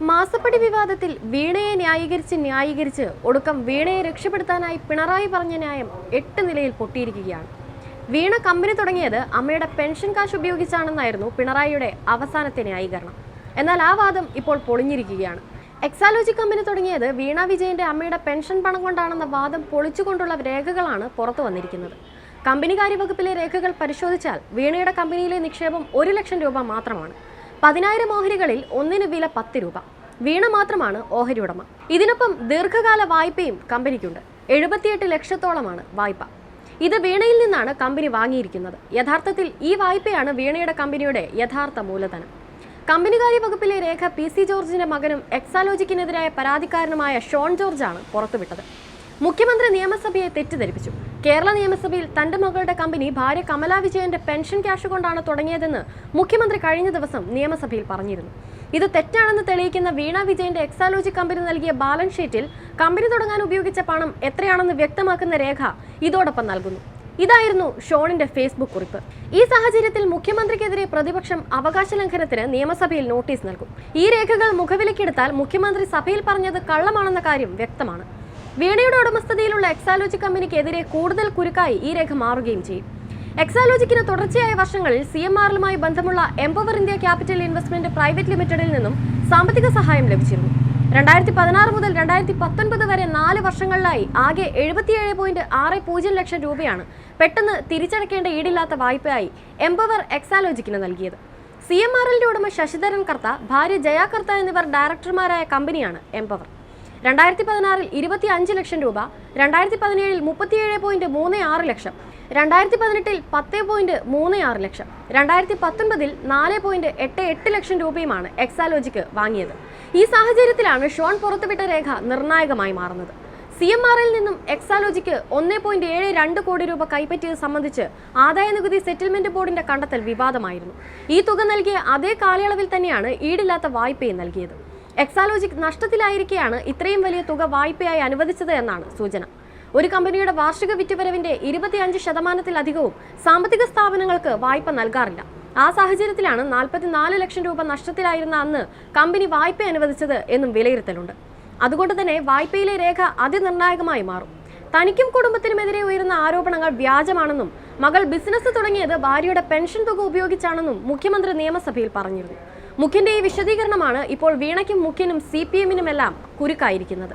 മാസപ്പടി വിവാദത്തിൽ വീണയെ ന്യായീകരിച്ച് ന്യായീകരിച്ച് ഒടുക്കം വീണയെ രക്ഷപ്പെടുത്താനായി പിണറായി പറഞ്ഞ ന്യായം എട്ട് നിലയിൽ പൊട്ടിയിരിക്കുകയാണ്. വീണ കമ്പനി തുടങ്ങിയത് അമ്മയുടെ പെൻഷൻ കാശ് ഉപയോഗിച്ചാണെന്നായിരുന്നു പിണറായിയുടെ അവസാനത്തെ ന്യായീകരണം. എന്നാൽ ആ വാദം ഇപ്പോൾ പൊളിഞ്ഞിരിക്കുകയാണ്. എക്സാലോജി കമ്പനി തുടങ്ങിയത് വീണ വിജയന്റെ അമ്മയുടെ പെൻഷൻ പണം കൊണ്ടാണെന്ന വാദം പൊളിച്ചുകൊണ്ടുള്ള രേഖകളാണ് പുറത്തു വന്നിരിക്കുന്നത്. കമ്പനികാര്യ വകുപ്പിലെ രേഖകൾ പരിശോധിച്ചാൽ വീണയുടെ കമ്പനിയിലെ നിക്ഷേപം ഒരു ലക്ഷം രൂപ മാത്രമാണ്. പതിനായിരം ഓഹരികളിൽ ഒന്നിന് വില പത്ത് രൂപ. വീണ മാത്രമാണ് ഓഹരി ഉടമ. ഇതിനൊപ്പം ദീർഘകാല വായ്പയും കമ്പനിക്കുണ്ട്. എഴുപത്തിയെട്ട് ലക്ഷത്തോളമാണ് വായ്പ. ഇത് വീണയിൽ നിന്നാണ് കമ്പനി വാങ്ങിയിരിക്കുന്നത്. യഥാർത്ഥത്തിൽ ഈ വായ്പയാണ് വീണയുടെ കമ്പനിയുടെ യഥാർത്ഥ മൂലധനം. കമ്പനികാര്യ വകുപ്പിലെ രേഖ പി സി ജോർജിന്റെ മകനും എക്സാലോജിക്കിനെതിരായ പരാതിക്കാരനുമായ ഷോൺ ജോർജാണ് പുറത്തുവിട്ടത്. മുഖ്യമന്ത്രി നിയമസഭയെ തെറ്റിദ്ധരിപ്പിച്ചു. കേരള നിയമസഭയിൽ തന്റെ മകളുടെ കമ്പനി ഭാര്യ കമലാ വിജയന്റെ പെൻഷൻ ക്യാഷ് കൊണ്ടാണ് തുടങ്ങിയതെന്ന് മുഖ്യമന്ത്രി കഴിഞ്ഞ ദിവസം നിയമസഭയിൽ പറഞ്ഞിരുന്നു. ഇത് തെറ്റാണെന്ന് തെളിയിക്കുന്ന വീണ വിജയന്റെ എക്സാലോജി കമ്പനി നൽകിയ ബാലൻസ് ഷീറ്റിൽ കമ്പനി തുടങ്ങാൻ ഉപയോഗിച്ച പണം എത്രയാണെന്ന് വ്യക്തമാക്കുന്ന രേഖ ഇതോടൊപ്പം നൽകുന്നു. ഇതായിരുന്നു ഷോണിന്റെ ഫേസ്ബുക്ക് കുറിപ്പ്. ഈ സാഹചര്യത്തിൽ മുഖ്യമന്ത്രിക്കെതിരെ പ്രതിപക്ഷം അവകാശ ലംഘനത്തിന് നിയമസഭയിൽ നോട്ടീസ് നൽകും. ഈ രേഖകൾ മുഖവിലക്കെടുത്താൽ മുഖ്യമന്ത്രി സഭയിൽ പറഞ്ഞത് കള്ളമാണെന്ന കാര്യം വ്യക്തമാണ്. വീണയുടെ ഉടമസ്ഥതയിലുള്ള എക്സാലോജി കമ്പനിക്കെതിരെ കൂടുതൽ കുരുക്കായി ഈ രേഖ മാറുകയും ചെയ്യും. എക്സാലോജിക്കിന് തുടർച്ചയായ വർഷങ്ങളിൽ സി എം ആറിലുമായി ബന്ധമുള്ള Empower India Capital Investment Private ലിമിറ്റഡിൽ നിന്നും സാമ്പത്തിക സഹായം ലഭിച്ചിരുന്നു. രണ്ടായിരത്തി പതിനാറ് മുതൽ രണ്ടായിരത്തി പത്തൊൻപത് വരെ നാല് വർഷങ്ങളിലായി ആകെ എഴുപത്തിയേഴ് പോയിന്റ് ആറ് പൂജ്യം ലക്ഷം രൂപയാണ് പെട്ടെന്ന് തിരിച്ചടയ്ക്കേണ്ട ഈടില്ലാത്ത വായ്പയായി എംപവർ എക്സാലോജിക്കിന് നൽകിയത്. സി എം എല്ലിന്റെ ഉടമ ശശിധരൻ കർത്ത ഭാര്യ ജയ കർത്ത എന്നിവർ ഡയറക്ടർമാരായ കമ്പനിയാണ് എംപവർ. രണ്ടായിരത്തി പതിനാറിൽ ഇരുപത്തി അഞ്ച് ലക്ഷം രൂപ രണ്ടായിരത്തി പതിനേഴിൽ മുപ്പത്തിയേഴ് പോയിന്റ് മൂന്ന് ആറ് ലക്ഷം രണ്ടായിരത്തി പതിനെട്ടിൽ പത്ത് പോയിന്റ് മൂന്ന് ആറ് ലക്ഷം രണ്ടായിരത്തി പത്തൊൻപതിൽ നാല് പോയിന്റ് എട്ട് എട്ട് ലക്ഷം രൂപയുമാണ് എക്സാലോജിക്ക് വാങ്ങിയത്. ഈ സാഹചര്യത്തിലാണ് ഷോൺ പുറത്തുവിട്ട രേഖ നിർണായകമായി മാറുന്നത്. സി എം ആറിൽ നിന്നും എക്സാലോജിക്ക് ഒന്ന് പോയിന്റ് ഏഴ് രണ്ട് കോടി രൂപ കൈപ്പറ്റിയത് സംബന്ധിച്ച് ആദായ നികുതി സെറ്റിൽമെന്റ് ബോർഡിന്റെ കണ്ടെത്തൽ വിവാദമായിരുന്നു. ഈ തുക നൽകിയ അതേ കാലയളവിൽ തന്നെയാണ് ഈടില്ലാത്ത വായ്പയും നൽകിയത്. എക്സാലോജിക് നഷ്ടത്തിലായിരിക്കെയാണ് ഇത്രയും വലിയ തുക വായ്പയായി അനുവദിച്ചത് എന്നാണ് സൂചന. ഒരു കമ്പനിയുടെ വാർഷിക വിറ്റുവരവിന്റെ ഇരുപത്തിയഞ്ച് ശതമാനത്തിലധികവും സാമ്പത്തിക സ്ഥാപനങ്ങൾക്ക് വായ്പ നൽകാറില്ല. ആ സാഹചര്യത്തിലാണ് നാൽപ്പത്തിനാല് ലക്ഷം രൂപ നഷ്ടത്തിലായിരുന്ന അന്ന് കമ്പനി വായ്പ അനുവദിച്ചത് എന്നും വിലയിരുത്തലുണ്ട്. അതുകൊണ്ട് തന്നെ വായ്പയിലെ രേഖ അതിനിർണായകമായി മാറും. തനിക്കും കുടുംബത്തിനുമെതിരെ ഉയരുന്ന ആരോപണങ്ങൾ വ്യാജമാണെന്നും മകൾ ബിസിനസ് തുടങ്ങിയത് ഭാര്യയുടെ പെൻഷൻ തുക ഉപയോഗിച്ചാണെന്നും മുഖ്യമന്ത്രി നിയമസഭയിൽ പറഞ്ഞിരുന്നു. മുഖ്യന്റെ ഈ വിശദീകരണമാണ് ഇപ്പോൾ വീണയ്ക്കും മുഖ്യനും സി പി എമ്മിനുമെല്ലാം കുരുക്കായിരിക്കുന്നത്.